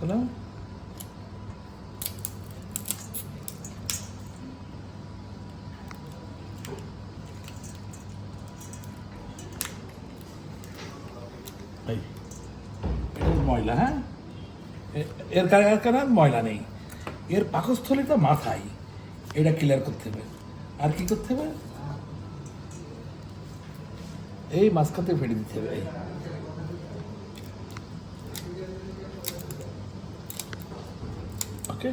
হলো? ময়লা হ্যাঁ? এর কারণে ময়লা নেই। এর পাকস্থলীটা মাথায়। এটা ক্লিয়ার করতে হবে। আর কি করতে হবে? এই মাঝখাতে ফেটে দিতে হবে। ওকে।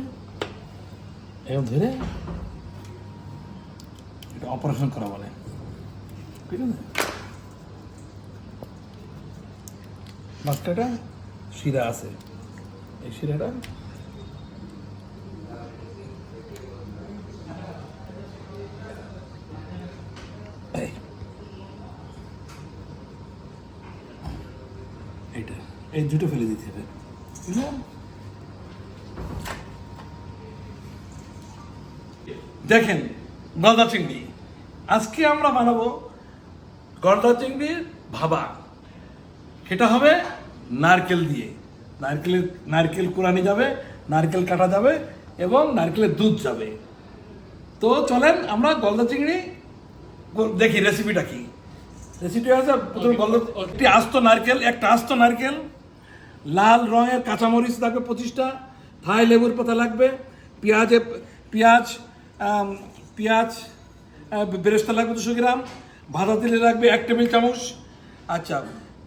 এবং ধরে এটা অপারেশন করা বলে। ঠিক শিরা আছে। এই শিরাটা এই। এইটা। এই দুটো ফেলে দিতে হবে। দেখেন গলদা চিংড়ি। আজকে আমরা বানাবো গলদা চিংড়ির ভাবা। সেটা হবে নারকেল দিয়ে। নারকেলের নারকেল কোরানি যাবে নারকেল কাটা যাবে এবং নারকেলের দুধ যাবে। তো চলেন আমরা গলদা চিংড়ি দেখি রেসিপিটা কি। রেসিপি আছে প্রথমে গলদা একটি আস্ত নারকেল একটা আস্ত নারকেল। লাল রঙের কাঁচামরিচ লাগবে পঁচিশটা। থাই লেবুর পাতা লাগবে। পেঁয়াজে পেঁয়াজ পেঁয়াজ বেরেস্তা লাগবে দুশো গ্রাম ভাজা তেলে লাগবে এক টেবিল চামচ। আচ্ছা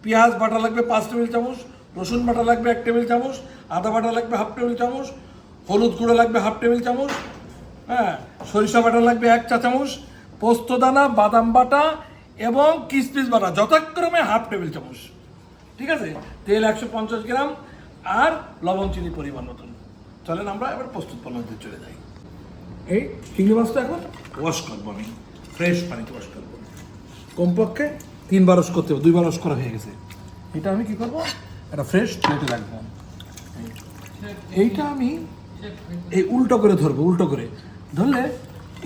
পেঁয়াজ বাটা লাগবে পাঁচ টেবিল চামচ, রসুন বাটা লাগবে এক টেবিল চামচ, আদা বাটা লাগবে হাফ টেবিল চামচ, হলুদ গুঁড়ো লাগবে হাফ টেবিল চামচ হ্যাঁ সরিষা বাটা লাগবে এক চা চামচ, পোস্ত দানা, বাদাম বাটা এবং কিসমিস বাটা, যথাক্রমে হাফ টেবিল চামচ। ঠিক আছে? তেল একশো পঞ্চাশ গ্রাম আর লবণ চিনি পরিমাণ মতন। চলেন আমরা এবার প্রস্তুত পদ্ধতিতে চলে যাই। এই চিংড়ি মাছটা এখন ওয়াশ করব আমি। ফ্রেশ পানিতে ওয়াশ করব। কমপক্ষে তিনবার ওয়াশ করতে হবে, দুইবার ওয়াশ করা হয়ে গেছে। এটা আমি কি করব? একটা ফ্রেশ প্লেটে রাখব। এইটা আমি এই উল্টো করে ধরবো, উল্টো করে। ধরলে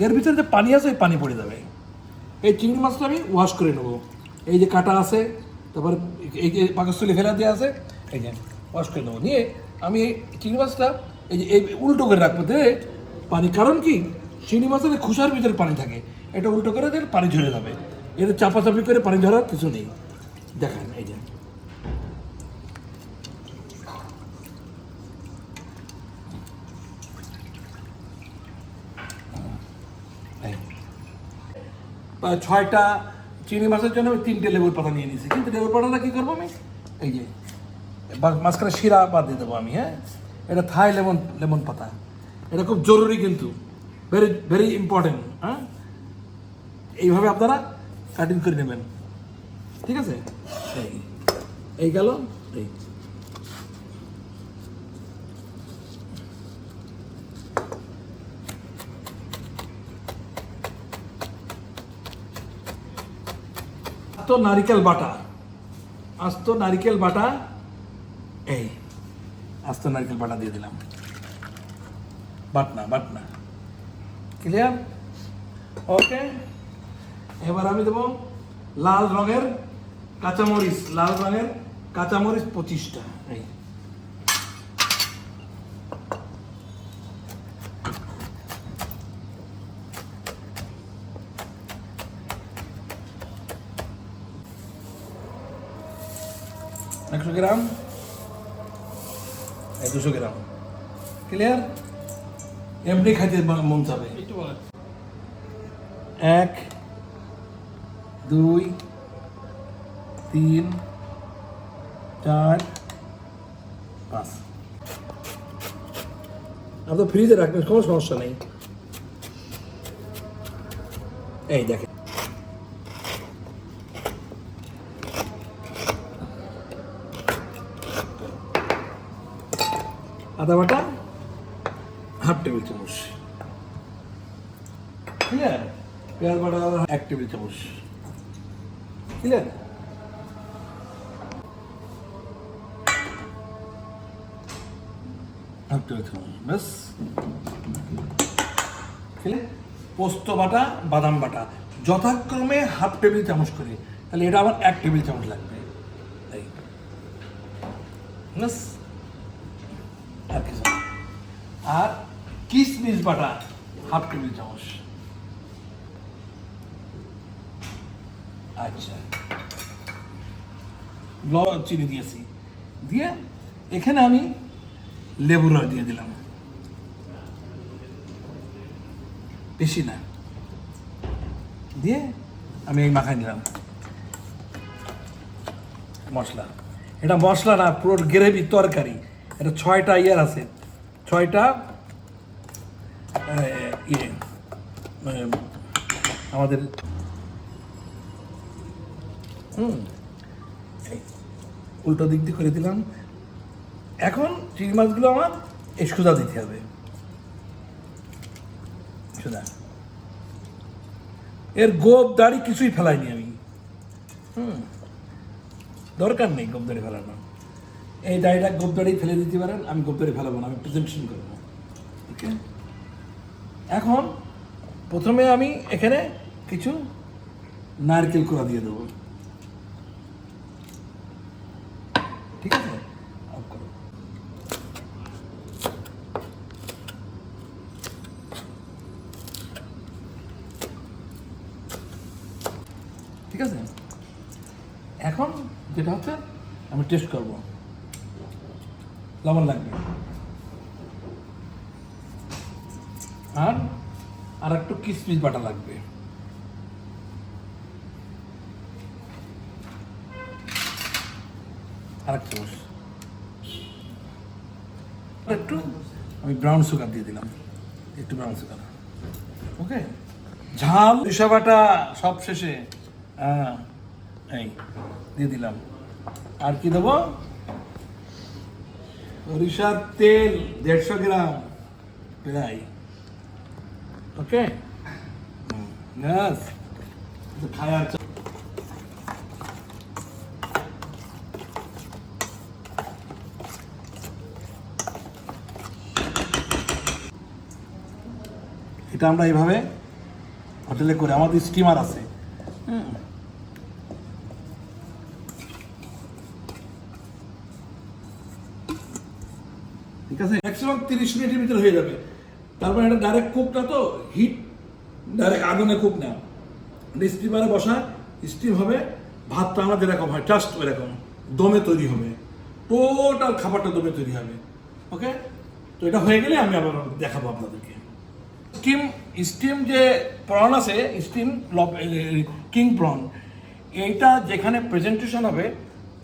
এর ভিতরে যে পানি আছে, ওই পানি পড়ে যাবে। এই চিংড়ি মাছটা আমি ওয়াশ করে নেব। এই যে কাটা আছে, তারপর এই যে পাকস্থলি ফেলা দিয়ে আছে, এই যে ওয়াশ করে নেব। নিয়ে আমি এই চিংড়ি মাছটা এই যে এই উল্টো করে রাখব। দিয়ে পানি। কারণ কি? চিংড়ি মাছের খোসার ভিতরে পানি থাকে। এটা উল্টো করে দিলে পানি ঝরে যাবে। এটা চাপাচাপি করে পানি ঝরার কিছু নেই। দেখেন, এই যে। ছয়টা চিংড়ি মাছের জন্য আমি তিনটে লেবুর পাতা নিয়ে নিয়েছি। কিন্তু লেবুর পাতাটা কি করব আমি? এই যে, মাঝখানে শিরা বাদ দিয়ে দেবো আমি হ্যাঁ? এটা থাই লেমন লেমন পাতা। এটা খুব জরুরি কিন্তু। ভেরি ভেরি ইম্পর্টেন্ট হ্যাঁ? এইভাবে আপনারা কাটিং করে নেবেন। ঠিক আছে? এই গেল, এই। আস্ত নারিকেল বাটা। আস্ত নারিকেল বাটা, এই, আস্ত নারকেল বাটা দিয়ে দিলাম। বাটনা বাটনা। ক্লিয়ার ওকে এবার আমি দেবো লাল রঙের কাঁচামরিচ, লাল রঙের কাঁচামরিচ পঁচিশটা। এই। একশো গ্রাম? দুশো গ্রাম। ক্লিয়ার এমনি খাইতে মন- যাবে এক, দুই, তিন, চার, পাঁচ। আপনি ফ্রিজে রাখবেন, কোনো সমস্যা নেই। এই দেখেন। আদা বাটা? বাটা এক টেবিল চামচ ক্লিয়ার পোস্ত বাটা, বাদাম বাটা। যথাক্রমে হাফ টেবিল চামচ করে। তাহলে এটা আমার এক টেবিল চামচ লাগবে। আর কিসমিস বাটা হাফ টেবিল চামচ। আচ্ছা। চিনি দিয়েছি। দিয়ে এখানে আমি লেবু রস দিয়ে দিলাম। বেশি না। দিয়ে আমি এই মাখাই নিলাম। মশলা। এটা মশলা না, পুরো গ্রেভি তরকারি। এটা ছয়টা ইয়ার আছে। ছয়টা ইয়ে আমাদের হুম। উল্টো দিক দিয়ে করে দিলাম। এখন চিংড়ি মাছগুলো আমার এই সুদা দিতে হবে। এর গোপ দাড়ি কিছুই ফেলাইনি আমি। হুম। দরকার নেই গোপ দাড়ি ফেলানো এই দাড়িটা গোপ দাড়ি ফেলে দিতে পারেন, আমি গোপ দাড়ি ফেলাবো না, আমি প্রেজেন্টেশন করব। ওকে? এখন প্রথমে আমি এখানে কিছু নারকেল কোড়া দিয়ে দেবো ঠিক আছে অফ করো ঠিক আছে? এখন যেটা হচ্ছে, আমি টেস্ট করব। লবণ লাগবে। আর আর একটু কিসমিস বাটা লাগবে। আর এক চামচ একটু আমি ব্রাউন সুগার দিয়ে দিলাম। একটু ব্রাউন সুগার ওকে ঝাল বাটা সব শেষে। হ্যাঁ এই, দিয়ে দিলাম। আর কি দেবো? সরিষার তেল, দেড়শো গ্রাম, প্রায়। ওকে? ব্যাস। খায় আর চা- এটা আমরা এইভাবে হোটেলে করে, আমাদের স্টিমার আছে। ঠিক আছে? ম্যাক্সিমাম তিরিশ মিনিটের ভিতরে হয়ে যাবে। তারপর এটা ডাইরেক্ট কুক না তো হিট ডাইরেক্ট আগুনে কুক না। স্টিমারে বসা স্টিম হবে, ভাতটা আমাদের এরকম হয় জাস্ট এরকম দমে তৈরি হবে। টোটাল খাবারটা দমে তৈরি হবে। ওকে তো এটা হয়ে গেলে আমি আবার দেখাবো আপনাদেরকে। স্টিম স্টিম যে প্রন আছে স্টিম কিং প্রন এইটা যেখানে প্রেজেন্টেশন হবে,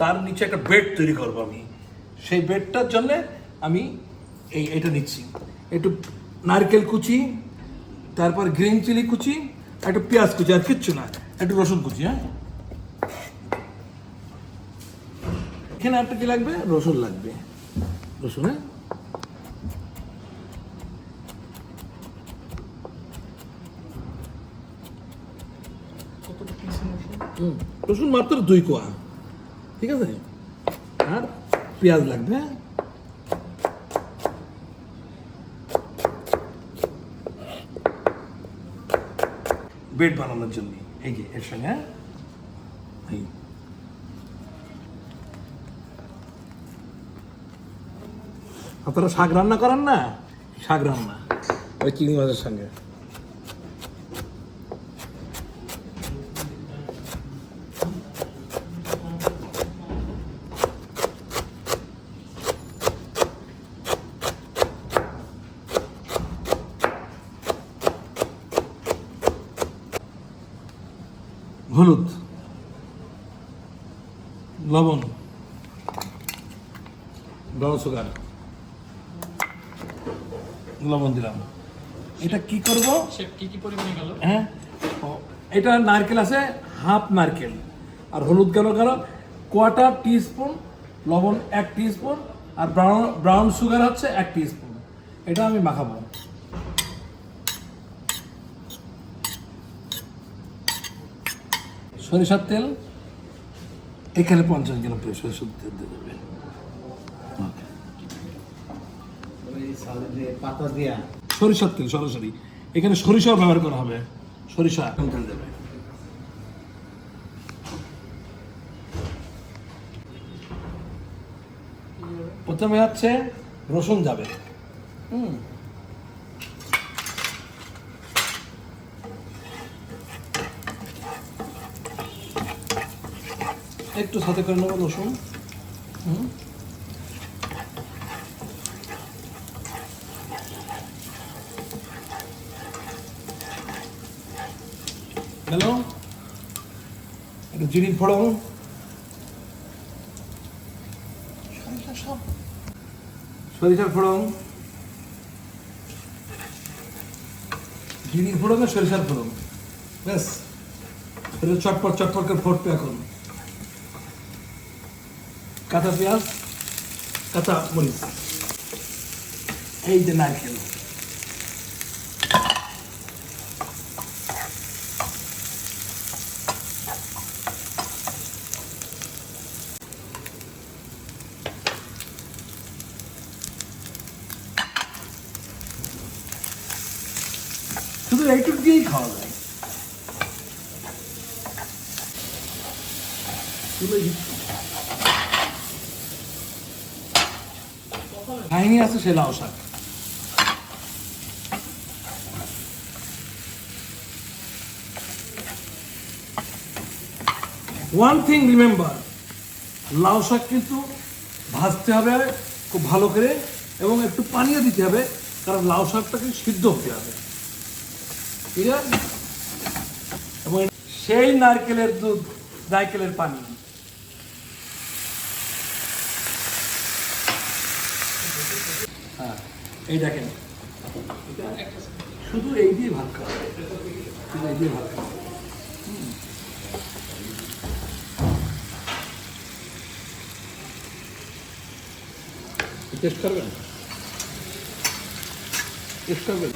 তার নিচে একটা বেড তৈরি করব আমি। সেই বেডটার জন্য আমি এই এটা নিচ্ছি। একটু নারকেল কুচি, তারপর গ্রিন চিলি কুচি, একটু পেঁয়াজ কুচি, আর কিচ্ছু না, একটু রসুন কুচি হ্যাঁ? এখানে একটা কি লাগবে? রসুন লাগবে। রসুন হ্যাঁ হুম, রসুন মাত্র দুই কোয়া। ঠিক আছে? আর পেঁয়াজ লাগবে হ্যাঁ? বেড বানানোর জন্য। এই যে এর সঙ্গে হ্যাঁ? এই। আপনারা শাক রান্না করেন না? শাক রান্না। ওই চিংড়ি মাছের সঙ্গে। হলুদ লবণ ব্রাউন সুগার লবণ দিলাম। এটা কি করব? কি কি পরিমাণে গেল? হ্যাঁ? এটা নারকেল আছে হাফ নারকেল। আর হলুদ গেল গেল? কোয়ার্টার টিস্পুন লবণ এক টিস্পুন আর ব্রাউন ব্রাউন সুগার হচ্ছে এক টিস্পুন এটা আমি মাখাবো। সরিষার তেল এখানে পঞ্চাশ গ্রাম সরিষার তেল দিয়ে দেবে। Okay. পাতা দিয়া। সরিষার তেল সরাসরি। এখানে সরিষাও ব্যবহার করা হবে। সরিষা তেল দেবে। প্রথমে হচ্ছে রসুন যাবে। হুম। একটু সাথে করে নেব রসুন। হুম। গেল একটু ফোড়ন। সরিষার ফোড়ন। জিরি ফোড়ন আর সরিষার ফোড়ন। ব্যাস। চটপট চটপট করে ফোটবে এখন। কাঁচা পেঁয়াজ কাঁচা মরিচ। এই যে নারকেল। শুধু এইটুক দিয়েই খাওয়া যায়। শুধু কাহিনী আছে, সে লাউ শাক। ওয়ান থিং রিমেম্বার লাউ শাক কিন্তু ভাজতে হবে খুব ভালো করে, এবং একটু পানিও দিতে হবে, কারণ লাউ শাকটাকে সিদ্ধ হতে হবে। ঠিক আছে এবং সেই নারকেলের দুধ নারকেলের পানি। এই দেখেন। শুধু এই দিয়ে ভাত খাওয়া শুধু এই দিয়ে ভাত খাওয়া। টেস্ট করবেন? টেস্ট করবেন?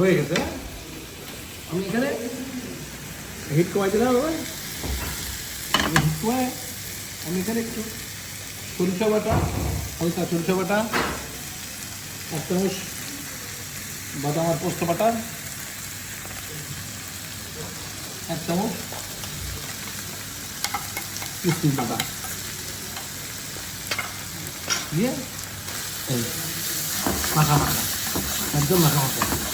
হয়ে গেছে? আমি এখানে হিট কমাই দিলাম হিট কমায় আমি এখানে একটু সরিষা বাটা, হালকা সরিষা বাটা এক চামচ বাদাম আর পোস্ত বাটা, এক চামচ কিশমিশ বাটা। দিয়ে মাখা মাখা, একদম মাখা মাখা।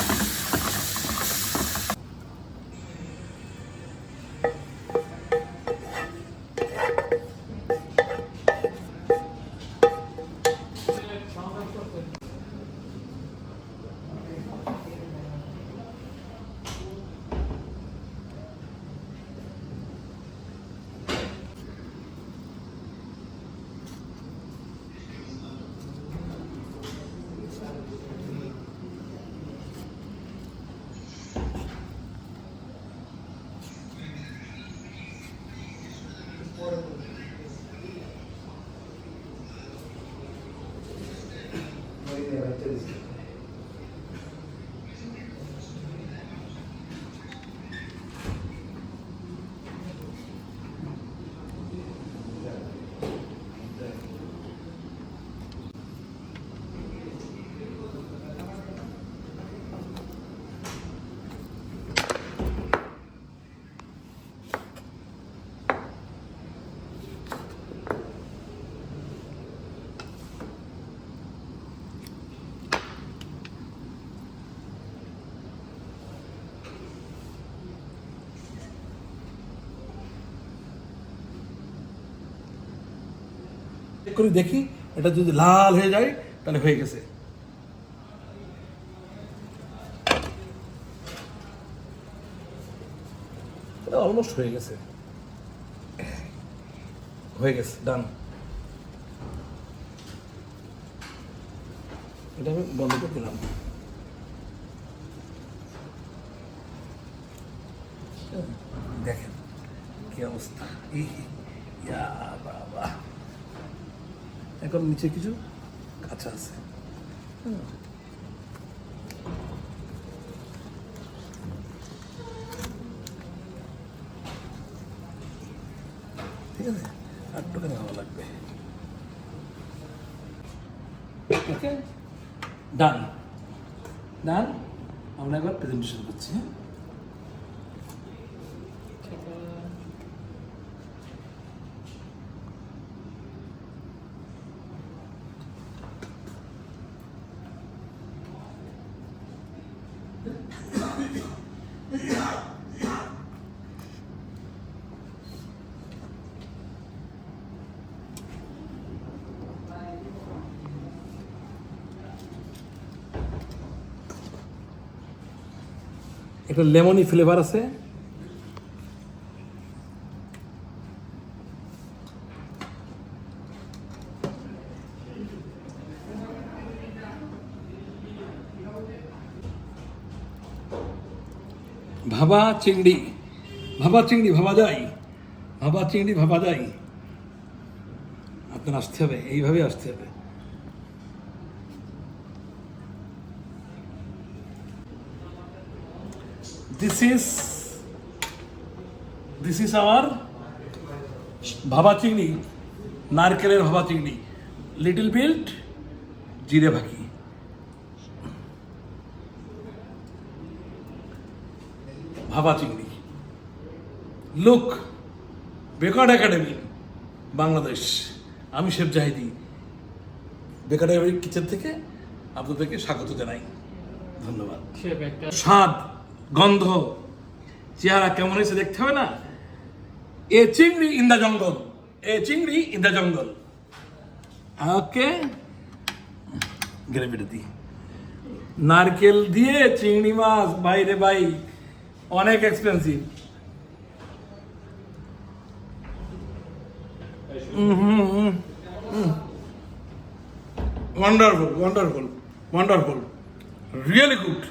করে, দেখি, এটা যদি লাল হয়ে যায়, তাহলে হয়ে গেছে। অলমোস্ট হয়ে গেছে। হয়ে গেছে ডান এটা আমি বন্ধ করে দিলাম। দেখেন কি অবস্থা। ইয়া বাবা। এখন নিচে কিছু কাঁচা আছে। ঠিক আছে? আর টোকেন ভালো লাগবে। ওকে ডান ডান আমরা একবার প্রেজেন্টেশন করছি। হ্যাঁ একটা লেমনি ফ্লেভার আছে। ভাবা চিংড়ি ভাবা চিংড়ি, ভাবা যায়। ভাবা চিংড়ি, ভাবা যায়। আপনার আসতে হবে এইভাবে আসতে হবে। This is this is our ভাবা চিংড়ি নারকেলের ভাবা চিংড়ি লিটল বিল্ট জিরে ভাকি ভাবা চিংড়ি লুক বেকার একাডেমি বাংলাদেশ আমি শেফ জাহিদি। বেকার একাডেমি কিচেন থেকে আপনাদেরকে স্বাগত জানাই। ধন্যবাদ। স্বাদ। গন্ধ। চেহারা কেমন হয়েছে দেখতে হবে না? এ চিংড়ি ইন দ্য জঙ্গল। এ চিংড়ি ইন দ্য জঙ্গল। ওকে। গ্রেভিটা দিই নারকেল দিয়ে চিংড়ি মাছ, বাইরে বাই অনেক expensive wonderful wonderful wonderful really good